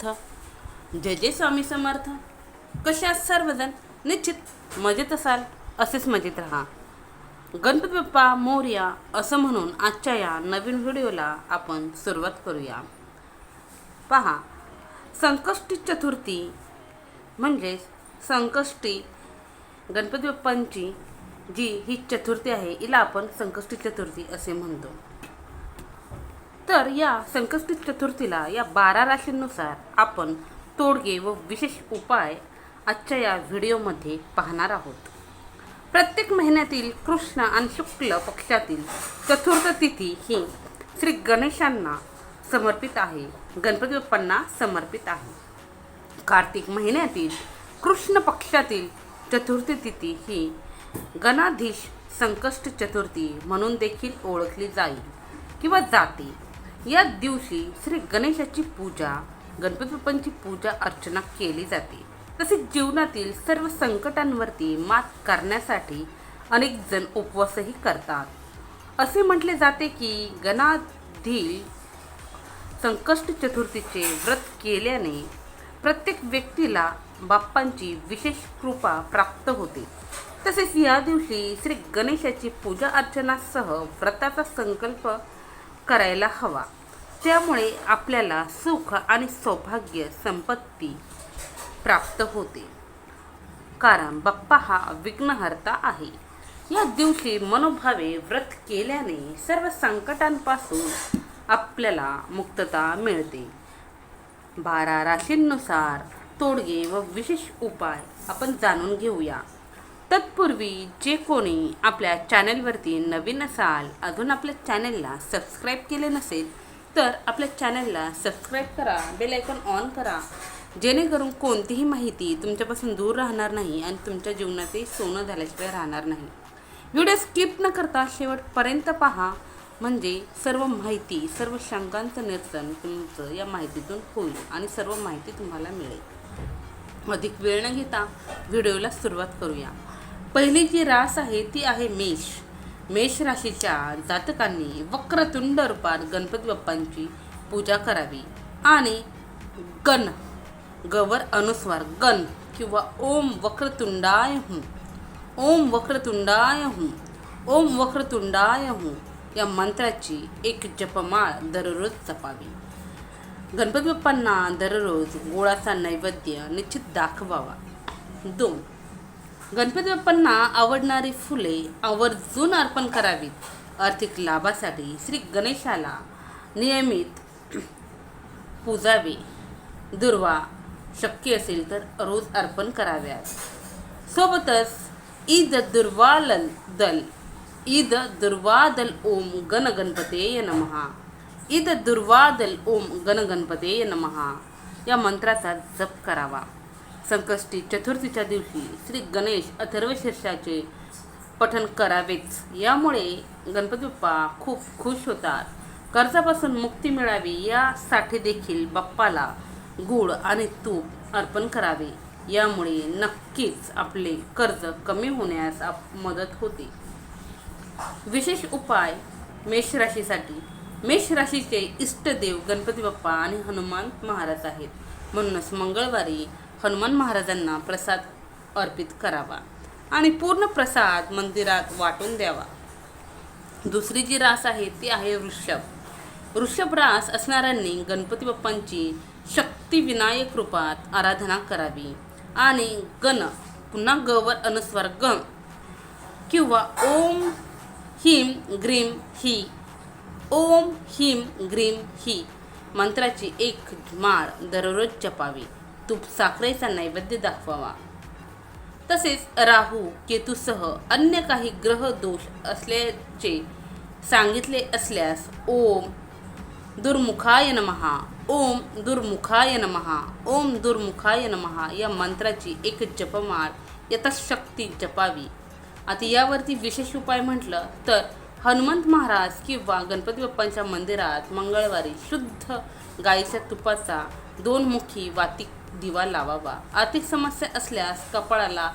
जय जय स्वामी समर्थ. कसे आहात सर्वजण? निश्चित मजेत असाल असेच मजेत राहा. गणपती बाप्पा मोर्या असं म्हणून आजच्या या नवीन व्हिडिओला आपण सुरुवात करूया. पहा संकष्टी चतुर्थी म्हणजे संकष्टी गणपती बाप्पांची जी ही चतुर्थी आहे हिला आपण संकष्टी चतुर्थी असे म्हणतो. तर या संकष्टी चतुर्थीला या बारा राशींनुसार आपण तोडगे व विशेष उपाय आजच्या या व्हिडिओमध्ये पाहणार आहोत. प्रत्येक महिन्यातील कृष्ण आणि शुक्ल पक्षातील चतुर्थ तिथी ही श्री गणेशांना समर्पित आहे. गणपती बाप्पांना समर्पित आहे. कार्तिक महिन्यातील कृष्ण पक्षातील चतुर्थी तिथी ही गणाधीश संकष्ट चतुर्थी म्हणून देखील ओळखली जाईल किंवा जाते. या दिवशी श्री गणेशाची पूजा गणपती बाप्पांची पूजा अर्चना केली जाते. तसेच जीवनातील सर्व संकटांवरती मात करण्यासाठी अनेक जण उपवासही करतात. असे म्हटले जाते की गणाधील संकष्ट चतुर्थीचे व्रत केल्याने प्रत्येक व्यक्तीला बाप्पांची विशेष कृपा प्राप्त होते. तसेच या दिवशी श्री गणेशाची पूजा अर्चनासह व्रताचा संकल्प करायला हवा. त्यामुळे आपल्याला सुख आणि सौभाग्य संपत्ती प्राप्त होते. कारण बाप्पा हा विघ्नहर्ता आहे. या दिवशी मनोभावे व्रत केल्याने सर्व संकटांपासून आपल्याला मुक्तता मिळते. बारा राशींनुसार तोडगे व विशेष उपाय आपण जाणून घेऊया. तत्पूर्वी जे कोणी आपल्या चॅनलवरती नवीन असाल अजून आपल्या चॅनलला सबस्क्राईब केले नसेल तर आपल्या चॅनलला सबस्क्राईब करा बेल आयकॉन ऑन करा. जेणेकरून कोणतीही माहिती तुमच्यापासून दूर राहणार नाही आणि तुमच्या जीवनाचे सोनं झाल्याशिवाय राहणार नाही. व्हिडिओ स्किप न करता शेवटपर्यंत पहा. म्हणजे सर्व माहिती सर्व शंकांचं निरसन तुमचं या माहितीतून होईल आणि सर्व माहिती तुम्हाला मिळेल. अधिक वेळ न घेता व्हिडिओला सुरुवात करूया. पहिली जी रास आहे ती आहे मेष. मेष राशीच्या जातकांनी वक्रतुंड रूपात गणपती बाप्पांची पूजा करावी. आणि गण गवर अनुस्वार गण किंवा ओम वक्रतुंडाय हूं. ओम वक्रतुंडाय हूं ओम वक्रतुंडाय हूं या मंत्राची एक जपमाळ दररोज जपावी. गणपती बाप्पांना दररोज गोळाचा नैवेद्य निश्चित दाखवावा. दोन गणपती बाप्पांना आवडणारी फुले आवर्जून अर्पण करावीत. आर्थिक लाभासाठी श्री गणेशाला नियमित पूजावे. दुर्वा शक्य असेल तर रोज अर्पण कराव्यात. सोबतच ईद दुर्वालल दल ईद दुर्वादल ओम गणगणपतेय नमहा. ईद दुर्वादल ओम गणगणपतेय नमहा. या मंत्राचा जप करावा. संकष्टी चतुर्थीच्या दिवशी श्री गणेश अथर्व शीर्षाचे पठण करावेच यामुळे गणपती बाप्पा खूप खुश होतात. कर्जापासून मुक्ती मिळावी यासाठी देखील बाप्पाला गूळ आणि तूप अर्पण करावे. यामुळे नक्कीच आपले कर्ज कमी होण्यास आप- मदत होते. विशेष उपाय मेष राशीसाठी. मेष राशीचे इष्टदेव गणपती बाप्पा आणि हनुमान महाराज आहेत. म्हणूनच मंगळवारी हनुमान महाराजांना प्रसाद अर्पित करावा आणि पूर्ण प्रसाद मंदिरात वाटून द्यावा. दुसरी जी रास आहे ती आहे वृषभ वृषभ रास असणाऱ्यांनी गणपती बाप्पांची शक्तिविनायक रूपात आराधना करावी आणि गण पुन्हा गवर अनुस्वार गण किंवा ओम हिम ग्रीम ही ओम हिम ग्रीम ही मंत्राची एक माळ दररोज जपावी. तूप साखरेचा नैवेद्य दाखवावा. तसेच राहू केतूसह अन्य काही ग्रह दोष असल्याचे सांगितले असल्यास ओम दुर्मुखाय नमहा. ओम दुर्मुखाय नमहा. ओम दुर्मुखाय नमहा या मंत्राची एक जपमाळ यथाशक्ती जपावी. आता यावरती विशेष उपाय म्हटलं तर हनुमंत महाराज किंवा गणपती बाप्पांच्या मंदिरात मंगळवारी शुद्ध गाईच्या तुपाचा दोन मुखी वाती दिवा लावावा. आर्थिक समस्या असल्यास कपाळाला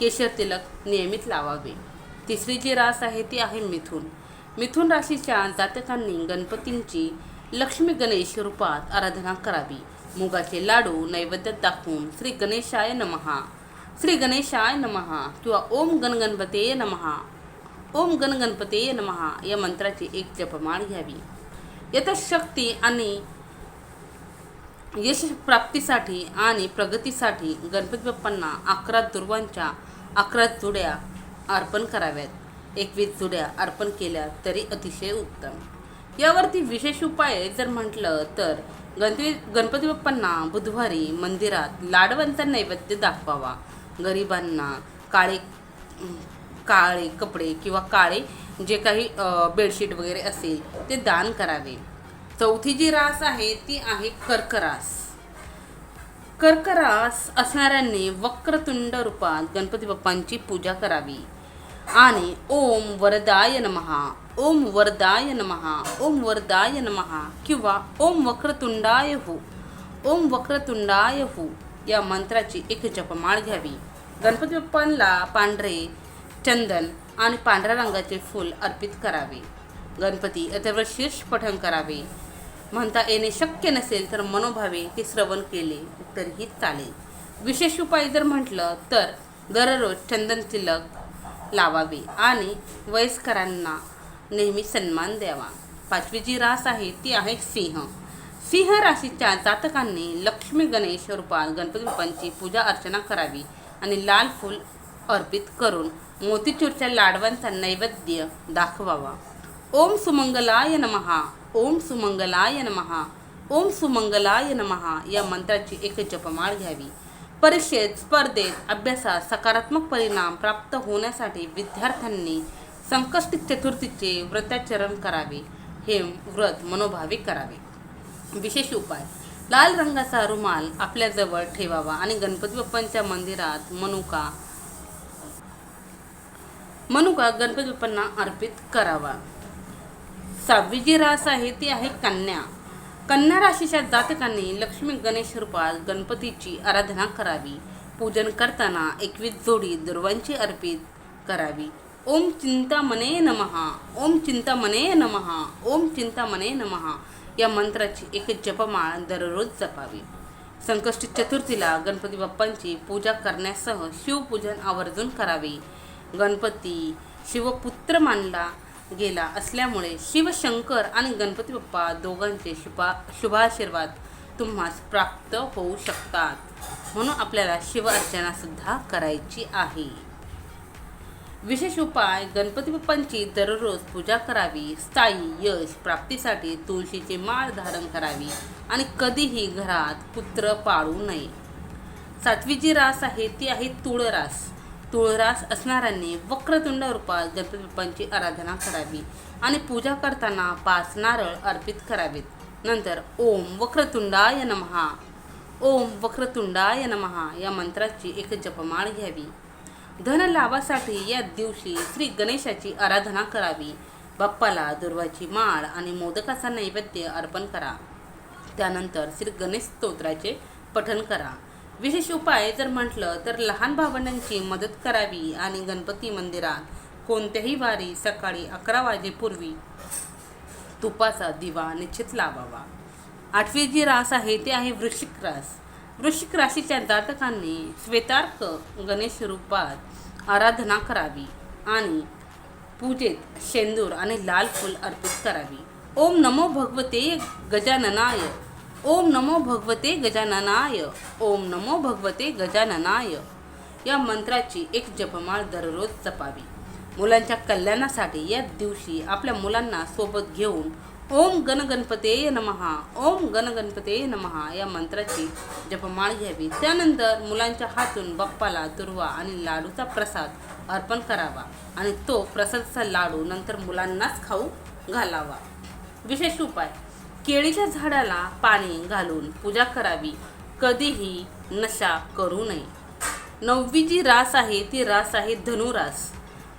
केशर तिलक नियमित लावावे. तिसरी जी रास आहे ती आहे मिथुन. मिथुन राशीच्या जातकांनी गणपतींची लक्ष्मी गणेश रूपात आराधना करावी. मुगाचे लाडू नैवेद्यात दाखवून श्री गणेशाय नमहा श्री गणेशाय नमहा किंवा ओम गणगणपतेय नमहा ओम गणगणपतेय नमहा या मंत्राची एक जपमाळ घ्यावी. यथाशक्ती आणि यश प्राप्तीसाठी आणि प्रगतीसाठी गणपती बाप्पांना अकरा दुर्वांच्या अकरा जुड्या अर्पण कराव्यात. एकवीस जुड्या अर्पण केल्या तरी अतिशय उत्तम. यावरती विशेष उपाय जर म्हटलं तर गणपती गणपती बाप्पांना बुधवारी मंदिरात लाडवांचा नैवेद्य दाखवावा. गरिबांना काळे काळे कपडे किंवा काळे जे काही बेडशीट वगैरे असेल ते दान करावे. चौथी जी रास आहे ती आहे कर्करास. कर्करास असणाऱ्यांनी वक्रतुंड रूपात गणपती बाप्पांची पूजा करावी. आणि ओम वरदाय नमहा ओम वरदाय नमहा ओम वरदाय नमहा किंवा ओम वक्रतुंडाय हो ओम वक्रतुंडाय हो या मंत्राची एक जपमाळ घ्यावी. गणपती बाप्पांना पांढरे चंदन आणि पांढऱ्या रंगाचे फूल अर्पित करावे. गणपती अथवा शीर्ष पठण करावे. म्हणता येणे शक्य नसेल तर मनोभावे ते श्रवण केले तरीही चालेल. विशेष उपाय जर म्हटलं तर दररोज चंदन तिलक लावावे आणि वयस्करांना नेहमी सन्मान द्यावा. पाचवी जी रास आहे ती आहे सिंह. सिंह राशीच्या जातकांनी लक्ष्मी गणेश रूपात गणपती बाप्पांची पूजा अर्चना करावी आणि लाल फूल अर्पित करून मोतीचूरच्या लाडवांचा नैवेद्य दाखवावा. ओम सुमंगलाय नमहा ओम सुमंगलाय नमहा. ओम सुमंगलाय नमहा. या मंत्राची एक जपमाळ घ्यावी. परीक्षेत स्पर्धेत अभ्यासात सकारात्मक परिणाम प्राप्त होण्यासाठी विद्यार्थ्यांनी संकष्ट चतुर्थीचे व्रताचरण करावे. हे व्रत मनोभावे करावे. विशेष उपाय. लाल रंगाचा रुमाल आपल्याजवळ ठेवावा आणि गणपती बाप्पांच्या मंदिरात मनुका मनुका गणपती बाप्पांना अर्पित करावा. सहावी जी रास आहे ती आहे कन्या. कन्या राशीच्या जातकांनी लक्ष्मी गणेश रूपात गणपतीची आराधना करावी. पूजन करताना एकवीस जोडी दुर्वांची अर्पित करावी. ओम चिंतामने नमहा ओम चिंतामने नमहा ओम चिंतामने नमहा या मंत्राची एक जपमाळ दररोज जपावी. संकष्टी चतुर्थीला गणपती बाप्पांची पूजा करण्यासह शिवपूजन आवर्जून करावे. गणपती शिवपुत्र मानला गेला असल्यामुळे शिवशंकर आणि गणपती बाप्पा दोघांचे शुभा शुभाशीर्वाद तुम्हास प्राप्त होऊ शकतात. म्हणून आपल्याला शिव करायची आहे. विशेष उपाय गणपती बाप्पांची दररोज पूजा करावी स्थायी यश प्राप्तीसाठी तुळशीची माळ धारण करावी आणि कधीही घरात पुत्र पाळू नये. सातवी जी रास आहे ती आहे तुळ रास तुळरास असणाऱ्यांनी वक्रतुंड रूपात गणपती बाप्पांची आराधना करावी आणि पूजा करताना पाच नारळ अर्पित करावेत. नंतर ओम वक्रतुंडाय नमहा ओम वक्रतुंडाय नमहा या मंत्राची एक जपमाळ घ्यावी. धन लाभासाठी या दिवशी श्री गणेशाची आराधना करावी. बाप्पाला दुर्वाची माळ आणि मोदकाचा नैवेद्य अर्पण करा. त्यानंतर श्री गणेश स्तोत्राचे पठण करा. विशेष उपाय जर म्हटलं तर लहान भावंडांची मदत करावी आणि गणपती मंदिरात कोणत्याही वारी सकाळी अकरा वाजेपूर्वी तुपाचा दिवा निश्चित लावावा. आठवी जी रास आहे ते आहे वृश्चिक रास. वृश्चिक राशीच्या जातकांनी श्वेतार्क गणेश रूपात आराधना करावी आणि पूजेत शेंदूर आणि लाल फूल अर्पित करावी. ओम नमो भगवते गजाननाय. ओम नमो भगवते गजाननाय. ओम नमो भगवते गजाननाय. या मंत्राची एक जपमाळ दररोज जपावी. मुलांच्या कल्याणासाठी या दिवशी आपल्या मुलांना सोबत घेऊन ओम गणगणपते नमहा ओम गणगणपते नमहा या मंत्राची जपमाळ घ्यावी. त्यानंतर मुलांच्या हातून बाप्पाला दुर्वा आणि लाडूचा प्रसाद अर्पण करावा आणि तो प्रसादचा लाडू नंतर मुलांनाच खाऊ घालावा. विशेष उपाय केळीच्या झाडाला पाणी घालून पूजा करावी. कधीही नशा करू नये. नववी जी रास आहे ती रास आहे धनुरास.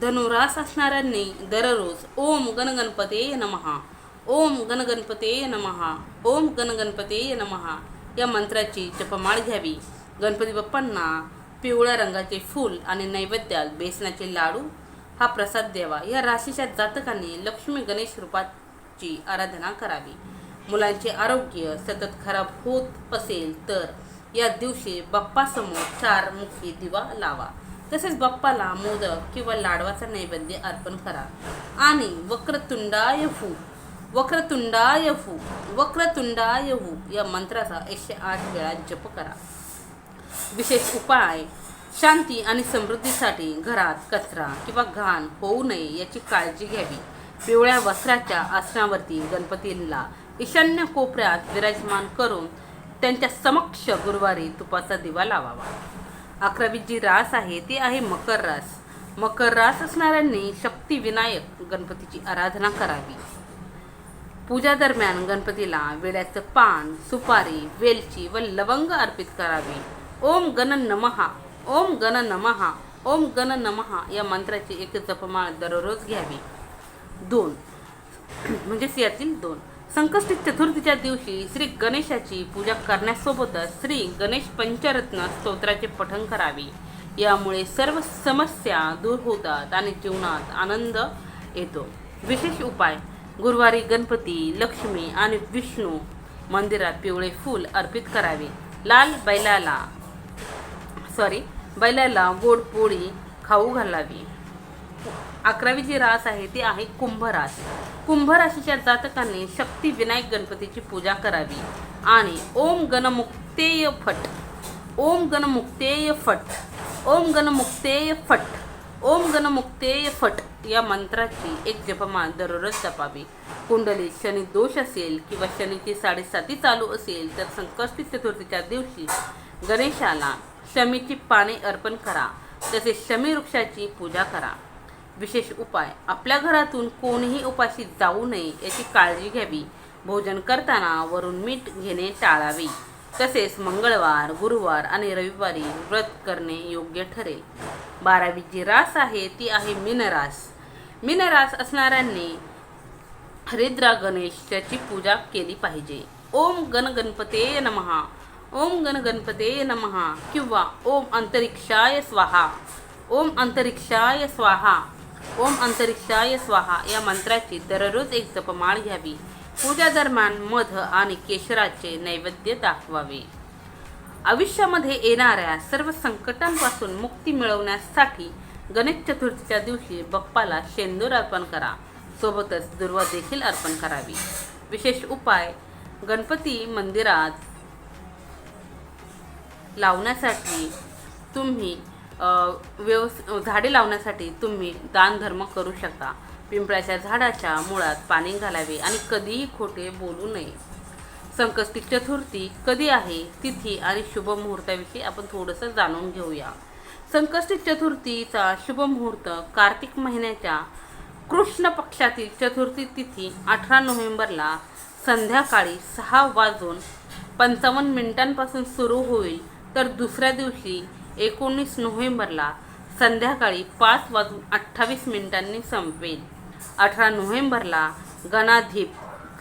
धनुरास असणाऱ्यांनी दररोज ओम गणगणपते नमहा ओम गणगणपते नमहा ओम गणगणपते नमहा या मंत्राची जपमाळ घ्यावी. गणपती बाप्पांना पिवळ्या रंगाचे फूल आणि नैवेद्यात बेसनाचे लाडू हा प्रसाद द्यावा. या राशीच्या जातकांनी लक्ष्मी गणेश रूपाची आराधना करावी. मुलांचे आरोग्य सतत खराब होत असेल तर या दिवशी बाप्पासमोर चार मुखी दिवा लावा. तसेच बाप्पाला मोदक किंवा लाडवाचा नैवेद्य अर्पण करा. आणि वक्रतुंडाय फू वक्रतुंडाय फू वक्रतुंडाय हू या मंत्राचा एकशे आठ वेळा जप करा. विशेष उपाय शांती आणि समृद्धीसाठी घरात कचरा किंवा घाण होऊ नये याची काळजी घ्यावी. पिवळ्या वस्त्राच्या आसनावरती गणपतींना ईशान्य कोपऱ्यात विराजमान करून त्यांच्या समक्ष गुरुवारी तुपाचा दिवा लावावा. अकरावी जी रास आहे ती आहे मकर रास. मकर रास असणाऱ्यांनी शक्तिविनायक गणपतीची आराधना करावी. पूजा दरम्यान गणपतीला वेड्याचं पान सुपारी वेलची व लवंग अर्पित करावी. ओम गण नमहा ओम गण नमहा ओम गण नमहा या मंत्राची एक जपमाळ दररोज घ्यावी. दोन. म्हणजेच यातील दोन. संकष्टी चतुर्थीच्या दिवशी श्री गणेशाची पूजा करण्यासोबतच श्री गणेश पंचरत्न स्तोत्राचे पठण करावे. यामुळे सर्व समस्या दूर होतात आणि जीवनात आनंद येतो. विशेष उपाय गुरुवारी गणपती लक्ष्मी आणि विष्णू मंदिरात पिवळे फूल अर्पित करावे. लाल बैलाला सॉरी बैलाला गोड पोळी खाऊ घालावी. अकरावी जी रास आहे ती आहे कुंभ रास कुंभ राशीच्या जातकांनी शक्ती विनायक गणपतीची पूजा करावी. आणि ओम गणमुक्तेय फट. ओम गणमुक्तेय फट. ओम गणमुक्तेय फट. ओम गणमुक्तेय फट या मंत्राची एक जपमा दररोज जपावी. कुंडलीत शनी दोष असेल किंवा शनीची साडेसाती चालू असेल तर संकष्टी चतुर्थीच्या दिवशी गणेशाला शमीची पाने अर्पण करा. तसेच शमी वृक्षाची पूजा करा. विशेष उपाय. आपल्या घरातून कोणीही उपाशी जाऊ नये याची काळजी घ्यावी. भोजन करताना वरून मीठ घेणे टाळावे. तसेच मंगळवार गुरुवार आणि रविवारी व्रत करणे योग्य ठरेल. बारावी जी रास आहे ती आहे मीनरास मीनरास असणाऱ्यांनी हरिद्रा गणेशाची पूजा केली पाहिजे. ओम गण गणपते नमहा ओम गण गणपते नमहा किंवा ओम अंतरिक्षाय स्वाहा. ओम अंतरिक्षाय स्वाहा. ओम अंतरिक्षाय स्वाहा या मंत्राची दररोज एक जपमाळ घ्यावी. पूजा दरम्यान मध आणि केशराचे नैवेद्य दाखवावे. आयुष्यामध्ये येणाऱ्या सर्व संकटांपासून मुक्ती मिळवण्यासाठी गणेश चतुर्थीच्या दिवशी बाप्पाला शेंदूर अर्पण करा. सोबतच दुर्वा देखील अर्पण करावी. विशेष उपाय गणपती मंदिरात लावण्यासाठी तुम्ही अ, झाडे लावण्यासाठी तुम्ही दानधर्म करू शकता. पिंपळाच्या झाडाच्या मुळात पाणी घालावे आणि कधीही खोटे बोलू नये. संकष्टी चतुर्थी कधी आहे तिथी आणि शुभ मुहूर्ताविषयी आपण थोडंसं जाणून घेऊया. संकष्टी चतुर्थीचा शुभ मुहूर्त कार्तिक महिन्याच्या कृष्ण पक्षातील चतुर्थी तिथी अठरा नोव्हेंबरला संध्याकाळी सहा वाजून पंचावन्न मिनिटांपासून सुरू होईल. तर दुसऱ्या दिवशी एकोणीस नोव्हेंबरला संध्याकाळी पाच वाजून अठ्ठावीस मिनिटांनी संपेल. अठरा नोव्हेंबरला गणाधीप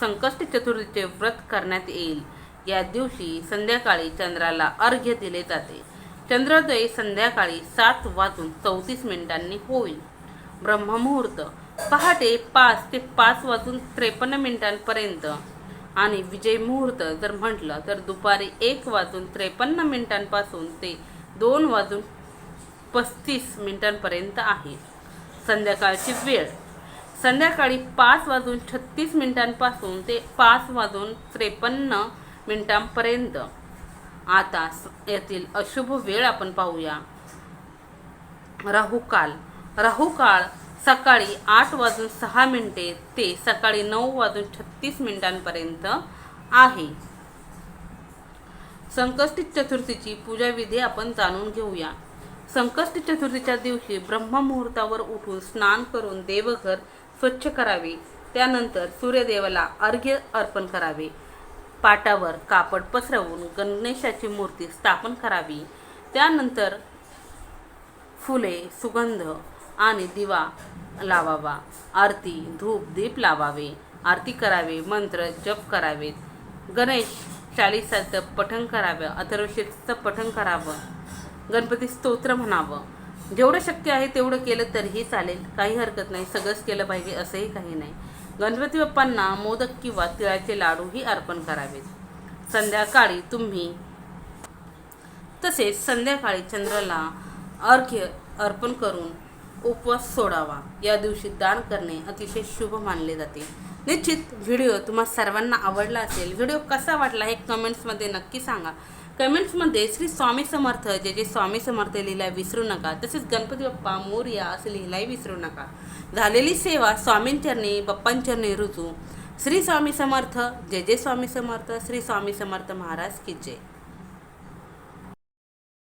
संकष्टी चतुर्थीचे व्रत करण्यात येईल. या दिवशी संध्याकाळी चंद्राला अर्घ्य दिले जाते. चंद्रोदय संध्याकाळी सात वाजून चौतीस मिनिटांनी होईल. ब्रह्ममुहूर्त पहाटे पाच ते पाच वाजून त्रेपन्न मिनिटांपर्यंत. आणि विजय मुहूर्त जर म्हटलं तर दुपारी एक वाजून त्रेपन्न मिनिटांपासून ते दोन वाजून पस्तीस मिनिटांपर्यंत आहे. संध्याकाळची वेळ. संध्याकाळी पाच वाजून छत्तीस मिनिटांपासून ते पाच वाजून त्रेपन्न मिनिटांपर्यंत. आता स- यातील अशुभ वेळ आपण पाहूया. राहुकाल राहुकाळ सकाळी आठ वाजून सहा मिनिटे ते सकाळी नऊ वाजून छत्तीस मिनिटांपर्यंत आहे. संकष्टी चतुर्थीची पूजाविधी आपण जाणून घेऊया. संकष्टी चतुर्थीच्या दिवशी ब्रह्ममुहूर्तावर उठून स्नान करून देवघर स्वच्छ करावे. त्यानंतर सूर्यदेवाला अर्घ्य अर्पण करावे. पाटावर कापड पसरवून गणेशाची मूर्ती स्थापन करावी. त्यानंतर फुले सुगंध आणि दिवा लावावा. आरती धूप दीप लावावे. आरती करावे मंत्र जप करावेत. गणेश चालिसाचं पठण करावं अथर्वशीर्षचं पठण करावं गणपती स्तोत्र म्हणावं. जेवढं शक्य आहे तेवढं केलं तरीही चालेल काही हरकत नाही सगळंच केलं पाहिजे असंही काही नाही. गणपती बाप्पांना मोदक किंवा तिळाचे लाडूही अर्पण करावेत. संध्याकाळी तुम्ही तसेच संध्याकाळी चंद्राला अर्घ्य अर्पण करून उपवास सोडावा. या दिवशी दान करणे अतिशय शुभ मानले जाते. निश्चित व्हिडिओ तुम्हा सर्वांना आवडला असेल. व्हिडिओ कसा वाटला हे कमेंट्समध्ये नक्की सांगा. कमेंट्समध्ये श्री स्वामी समर्थ जे जे स्वामी समर्थ लिहिलाय विसरू नका. तसेच गणपती बाप्पा मोर्या असं लिहिलाही विसरू नका. झालेली सेवा स्वामींचरणी बाप्पांचरणी रुजू. श्री स्वामी समर्थ जय जय स्वामी समर्थ श्री स्वामी समर्थ महाराज की जय.